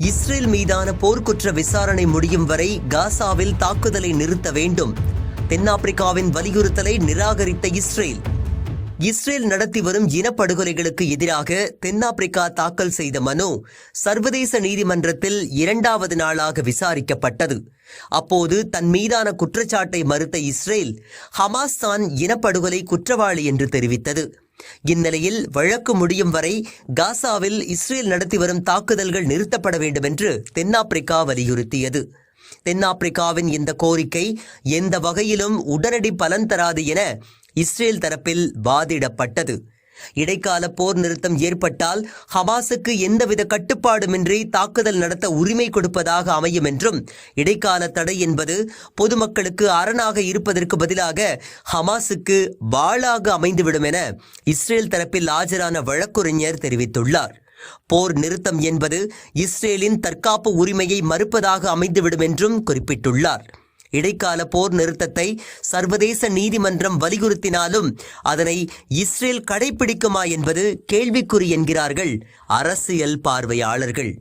Israel மீதான போர்க்குற்ற விசாரணை முடியும் வரை காசாவில் தாக்குதலை நிறுத்த வேண்டும். தென்னாப்பிரிக்காவின் வலியுறுத்தலை நிராகரித்த இஸ்ரேல். இஸ்ரேல் நடத்தி வரும் இனப்படுகொலைகளுக்கு எதிராக தென்னாப்பிரிக்கா தாக்கல் செய்த மனு சர்வதேச நீதிமன்றத்தில் இரண்டாவது நாளாக விசாரிக்கப்பட்டது. அப்போது தன் மீதான குற்றச்சாட்டை மறுத்த இஸ்ரேல் ஹமாஸ் தான் இனப்படுகொலை குற்றவாளி என்று தெரிவித்தது. இந்நிலையில் வழக்கு முடியும் வரை காசாவில் இஸ்ரேல் நடத்தி வரும் தாக்குதல்கள் நிறுத்தப்பட வேண்டும் என்று தென்னாப்பிரிக்கா வலியுறுத்தியது. தென்னாப்பிரிக்காவின் இந்த கோரிக்கை எந்த வகையிலும் உடனடி பலன் தராது என இஸ்ரேல் தரப்பில் வாதிடப்பட்டது. இடைக்கால போர் நிறுத்தம் ஏற்பட்டால் ஹமாஸுக்கு எந்தவித கட்டுப்பாடுமின்றி தாக்குதல் நடத்த உரிமை கொடுப்பதாக அமையும் என்றும் இடைக்கால தடை என்பது பொதுமக்களுக்கு அரணாக இருப்பதற்கு பதிலாக ஹமாஸுக்கு வாளாக அமைந்துவிடும் என இஸ்ரேல் தரப்பில் ஆஜரான வழக்குரைஞர் தெரிவித்துள்ளார். போர் நிறுத்தம் என்பது இஸ்ரேலின் தற்காப்பு உரிமையை மறுப்பதாக அமைந்துவிடும் என்றும் குறிப்பிட்டுள்ளார். இடைக்கால போர் நிறுத்தத்தை சர்வதேச நீதிமன்றம் வலியுறுத்தினாலும் அதனை இஸ்ரேல் கடைபிடிக்குமா என்பது கேள்விக்குறி என்கிறார்கள் அரசியல் பார்வையாளர்கள்.